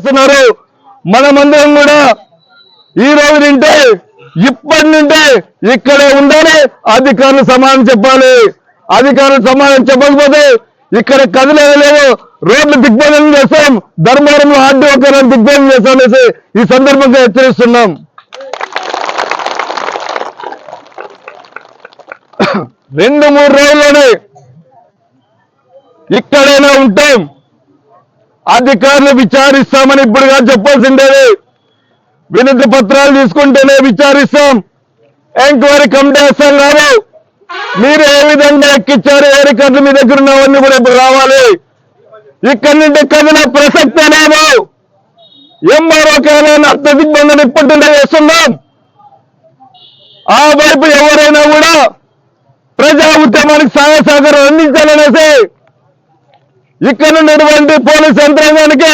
చేస్తున్నారు. మనమందరం కూడా ఈ రోజు నుంటే ఇప్పటి నుండే ఇక్కడే ఉండాలి. అధికారులు సమాధానం చెప్పాలి. అధికారులు సమాధానం చెప్పకపోతే ఇక్కడ కదలేదు రోడ్లు దిగ్బంధనం చేస్తాం. ధర్మవరంలో ఆర్డీ ఒక దిగ్బంధనం చేస్తామనేసి ఈ సందర్భంగా హెచ్చరిస్తున్నాం. రెండు మూడు రోజుల్లోనే ఇక్కడైనా ఉంటాం. అధికారులు విచారిస్తామని ఇప్పుడుగా చెప్పాల్సిందేది. వినతి పత్రాలు తీసుకుంటేనే విచారిస్తాం. ఎంక్వైరీ కమిటీ వేస్తాం కాదు. మీరు ఏ విధంగా ఎక్కిచ్చారు ఏ రికార్డులు మీ దగ్గర ఉన్నవన్నీ కూడా ఇప్పుడు రావాలి. ఇక్కడి నుండి కదిలే ప్రసక్తే లేదు. ఎంఆర్ఓ కాలం అర్థ దిగ్బంధన ఇప్పటినే వేస్తున్నాం ఆ వైపు ఎవరైనా కూడా ప్రజా ఉద్యమానికి సహాయ సహకారం అందించాలనేసి ఇక్కడ ఉన్నటువంటి పోలీస్ యంత్రాంగానికి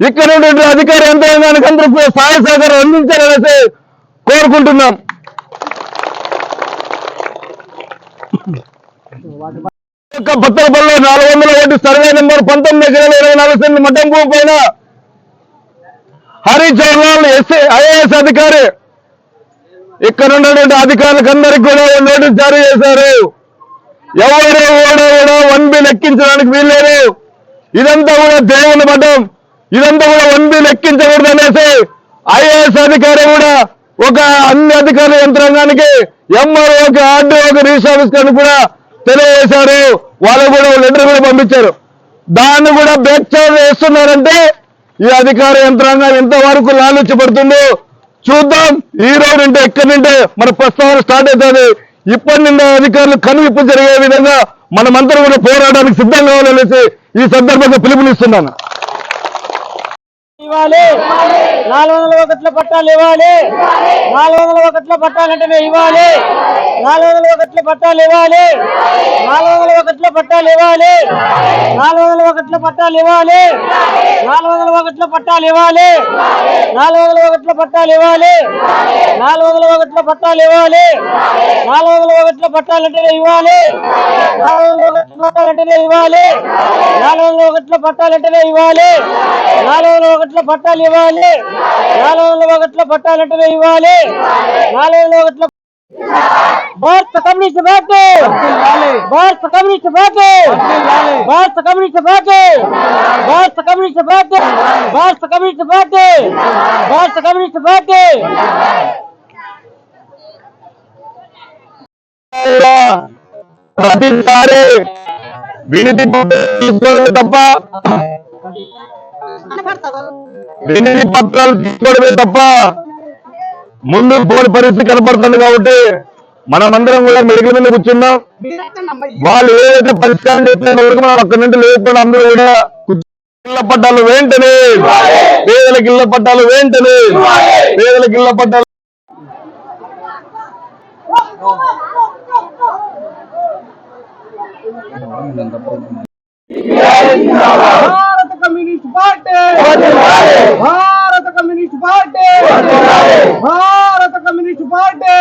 ఇక్కడ ఉన్నటువంటి అధికార యంత్రాంగానికి అందరూ సహాయ సహకారం అందించాలనేసి కోరుకుంటున్నాం. యొక్క పత్రపల్లిలో నాలుగు వందల ఒకటి సర్వే నెంబర్ పంతొమ్మిది ఎకరాల ఇరవై నాలుగు సెంట్లు మటంపు పైన హరి జవహర్లాల్ ఎస్ఐ ఐఏఎస్ అధికారి. ఇక్కడ ఉన్నటువంటి అధికారులకు అందరికి కూడా నోటీస్ జారీ చేశారు. ఎవరు కూడా కూడా వన్ బి లెక్కించడానికి వీల్లేదు. ఇదంతా కూడా దేవుని మఠం. ఇదంతా కూడా వన్ బి లెక్కించకూడదు అనేసి ఐఏఎస్ అధికారి కూడా ఒక అన్ని అధికారుల యంత్రాంగానికి ఎంఆర్ఓకి ఆర్డీఓకి రిజిస్టర్ కానీ కూడా తెలియజేశారు. వాళ్ళు కూడా లెటర్ కూడా పంపించారు. దాన్ని కూడా బేక్చార్ చేస్తున్నారంటే ఈ అధికార యంత్రాంగం ఎంతవరకు లాలుచి పడుతుందో చూద్దాం. ఈ రోజు అంటే ఎక్కడి నుండి మన ప్రస్తావన స్టార్ట్ అవుతుంది. ఇప్పటి నుండి అధికారులు కనువిప్పు జరిగే విధంగా మనమందరం కూడా పోరాటానికి సిద్ధంగా ఉండాలనేసి ఈ సందర్భంగా పిలుపునిస్తున్నాను. ఇవ్వాలి నాలుగు వందల ఒకట్ల పట్టాలు ఇవ్వాలి నాలుగు వందల ఒకట్ల పట్టాలంటేనే ఇవ్వాలి నాలుగు వందల ఒకట్ల పట్టాలు ఇవ్వాలి నాలుగు వందల ఒకట్ల పట్టాలు ఇవ్వాలి నాలుగు వందల ఒకట్ల పట్టాలు ఇవ్వాలి నాలుగు వందల ఒకట్ల పట్టాలు ఇవ్వాలి నాలుగు వందల ఒకట్ల పట్టాలు ఇవ్వాలి నాలుగు వందల ఒకట్ల పట్టాలు ఇవ్వాలి నాలుగు వందల ఒకట్ల పట్టాలంటేనే ఇవ్వాలి నాలుగు వందల ఒకట్ల పట్టాలంటేనే ఇవ్వాలి నాలుగు వందల ఒకట్ల పట్టాలంటేనే ఇవ్వాలి నాలుగు వందల ఒకట్ల పట్టాలు ఇవ్వాలి. నాలుగు వందల ఒకట్ల పట్టాలంటేనే ఇవ్వాలి. నాలుగు వందల ఒకట్ల భారత కమ్యూనిస్ట్ పార్టీ. భారత కమ్యూనిస్ట్ పార్టీ. భారత కమ్యూనిస్ట్ పార్టీ. భారత కమ్యూనిస్ట్ పార్టీ. భారత కమ్యూనిస్ట్ పార్టీ. భారత కమ్యూనిస్ట్ పార్టీ. ప్రతిసారి వినతి తప్ప వినతి పత్రాలు తీసుకోవడమే తప్ప ముందు పోని పరిస్థితి కనపడుతుంది కాబట్టి మనమందరం కూడా మెడికల్ మీద కూర్చున్నాం. వాళ్ళు ఏదైతే పరిష్కారం చెప్పిన వరకు మనం అక్కడి నుండి లేకుండా అందరూ కూడా ఇళ్ళ పట్టాలు వెంటనే పేదలకు ఇళ్ళ పట్టాలు వెంటనే పేదలకు ఇళ్ళ పట్టాలు పార్టీ భారత కమ్యూనిస్ట్ పార్టీ! భారత కమ్యూనిస్ట్ పార్టీ!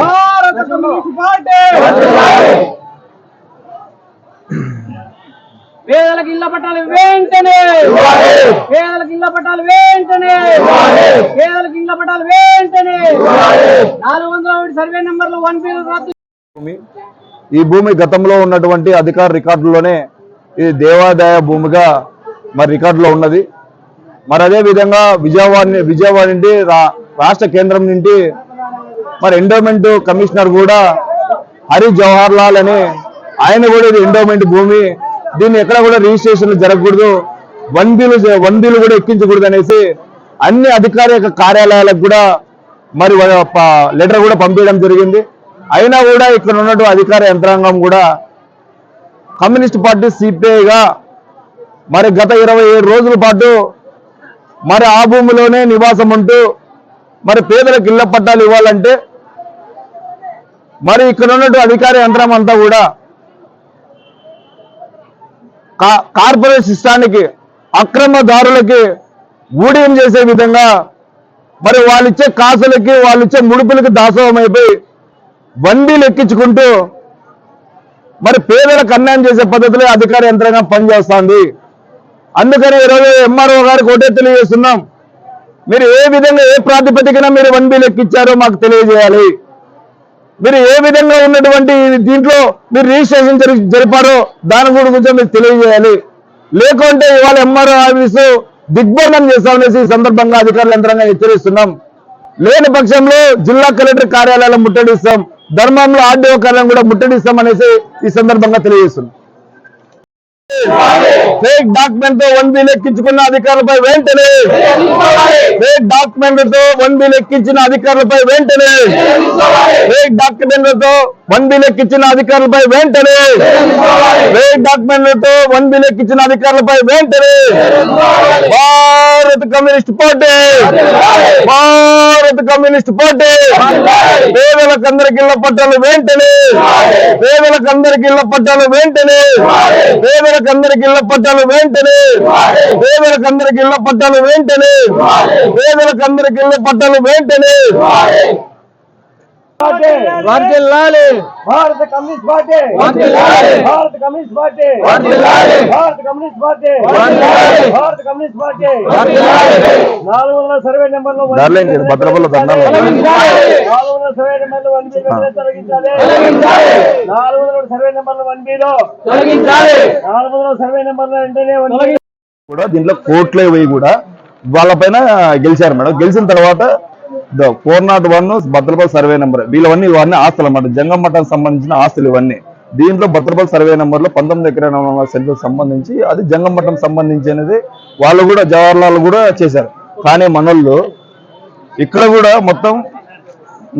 భారత కమ్యూనిస్ట్ పార్టీ! పేదలకు ఇళ్ళ పట్టాలు వెంటనే! పేదలకు ఇళ్ళ పట్టాలు వెంటనే! పేదలకు ఇళ్ళ పట్టాలు వెంటనే! నాలుగు వందల ఒకటి సర్వే నెంబర్లు వన్ పీ ఈ భూమి గతంలో ఉన్నటువంటి అధికార రికార్డులోనే ఇది దేవాదాయ భూమిగా మరి రికార్డులో ఉన్నది. మరి అదే విధంగా విజయవాడ విజయవాడ నుండి రా- రాష్ట్ర కేంద్రం నుండి మరి ఎండోమెంట్ కమిషనర్ కూడా హరి జవహర్ లాల్ అని ఆయన కూడా ఇది ఎండోమెంట్ భూమి. దీన్ని ఎక్కడ కూడా రిజిస్ట్రేషన్ జరగకూడదు. వన్ బిలు వన్ బిలు కూడా ఎక్కించకూడదు అనేసి అన్ని అధికార యొక్క కార్యాలయాలకు కూడా మరి లెటర్ కూడా పంపించడం జరిగింది. అయినా కూడా ఇక్కడ ఉన్నటువంటి అధికార యంత్రాంగం కూడా కమ్యూనిస్ట్ పార్టీ సిపిఐగా మరి గత ఇరవై ఏడు రోజుల పాటు మరి ఆ భూమిలోనే నివాసం ఉంటూ మరి పేదలకు ఇళ్ళ పట్టాలు ఇవ్వాలంటే మరి ఇక్కడ ఉన్నట్టు అధికార యంత్రం అంతా కూడా కార్పొరేట్ సిస్టానికి అక్రమదారులకి ఊడియం చేసే విధంగా మరి వాళ్ళు ఇచ్చే కాసులకి వాళ్ళిచ్చే ముడుపులకి దాసోహం అయిపోయి వడ్డీలు ఎక్కించుకుంటూ మరి పేదలకు అన్యాయం చేసే పద్ధతిలో అధికార యంత్రాంగం పనిచేస్తోంది. అందుకని ఈరోజు ఎంఆర్ఓ గారికి ఒకటే తెలియజేస్తున్నాం. మీరు ఏ విధంగా ఏ ప్రాతిపదికన మీరు వన్ బి లెక్కిచ్చారో మాకు తెలియజేయాలి. మీరు ఏ విధంగా ఉన్నటువంటి దీంట్లో మీరు రిజిస్ట్రేషన్ జరి- జరిపారో దాని గురించి మీరు తెలియజేయాలి. లేకుంటే ఇవాళ ఎంఆర్ఓ ఆఫీసు దిగ్బంధం చేస్తామనేసి ఈ సందర్భంగా అధికారులు యంత్రంగా హెచ్చరిస్తున్నాం. లేని పక్షంలో జిల్లా కలెక్టర్ కార్యాలయాలను ముట్టడిస్తాం. ధర్మంలో ఆర్డీఓ కార్యాలయం కూడా ముట్టడిస్తాం అనేసి ఈ సందర్భంగా తెలియజేస్తున్నాం. ఫేక్ డాక్యుమెంట్తో వన్ బిల్ ఎక్కించుకున్న అధికారులపై వెంటనే. ఫేక్ డాక్యుమెంట్తో వన్ బిల్ ఎక్కించిన అధికారులపై వెంటనే. ఫేక్ డాక్యుమెంట్తో వన్ బిల్ ఎక్కించిన అధికారులపై వెంటనే. ఫేక్ డాక్యుమెంట్తో వన్ బిల్ ఎక్కించిన అధికారులపై వెంటనే. భారత కమ్యూనిస్ట్ పార్టీ! భారత కమ్యూనిస్ట్ పార్టీ! పేదలకందరికి ఇళ్ళ పట్టాలు వెంటనే! పేదలకందరికి ఇళ్ళ పట్టాలు వెంటనే! పేదలకందరికి ఇళ్ళ పట్టాలు వెంటనే! పేదలకందరికి ఇళ్ళ పట్టాలు వెంటనే! పేదలకందరికి ఇళ్ళ పట్టాలు వెంటనే! వర్ధిల్లాలి భారత కమ్యూనిస్ట్ పార్టీ. భారత కమ్యూనిస్ట్. భారత కమ్యూనిస్ట్. భారత కమ్యూనిస్ట్ సర్వే భద్రపల్లి దండాలు. తొలగించాలి. సర్వే తొలగించాలి. తొలగించాలి. వందల సర్వే తొలగించాలి. వెంటనే బిల్ కూడా దీంట్లో కోర్టులో పోయి కూడా వాళ్ళపైన గెలిచారు మేడం. గెలిచిన తర్వాత four nought one Bhadrapalli survey number. వీళ్ళవన్నీ ఇవన్నీ ఆస్తులు అన్నమాట. జంగం మఠానికి సంబంధించిన ఆస్తులు ఇవన్నీ. దీంట్లో భద్రపల్లి సర్వే నెంబర్లో పంతొమ్మిది ఎకరాల సెంటర్ సంబంధించి అది జంగం మఠం సంబంధించి అనేది వాళ్ళు కూడా జవహర్లాల్ కూడా చేశారు. కానీ మనోళ్ళు ఇక్కడ కూడా మొత్తం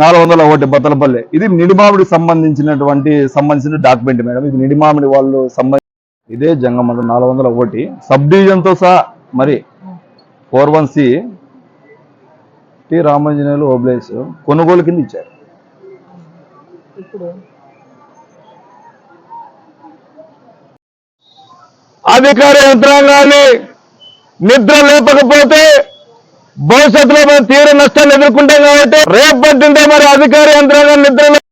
నాలుగు వందల ఒకటి బత్తలపల్లి ఇది నిడిమామిడికి సంబంధించినటువంటి సంబంధించిన డాక్యుమెంట్ మేడం. ఇది నిడిమామిడి వాళ్ళు సంబంధించి ఇదే జంగమఠం నాలుగు వందల ఒకటి. సబ్ డివిజన్తో సహా మరి four one C T Ramanjaneyulu Obles కొనుగోలు కింద ఇచ్చారు. అధికార యంత్రాంగాన్ని నిద్ర లేపకపోతే భవిష్యత్తులో మనం తీవ్ర నష్టాలు ఎదుర్కొంటాం కాబట్టి రేపట్టింటే మరి అధికార యంత్రాంగం నిద్ర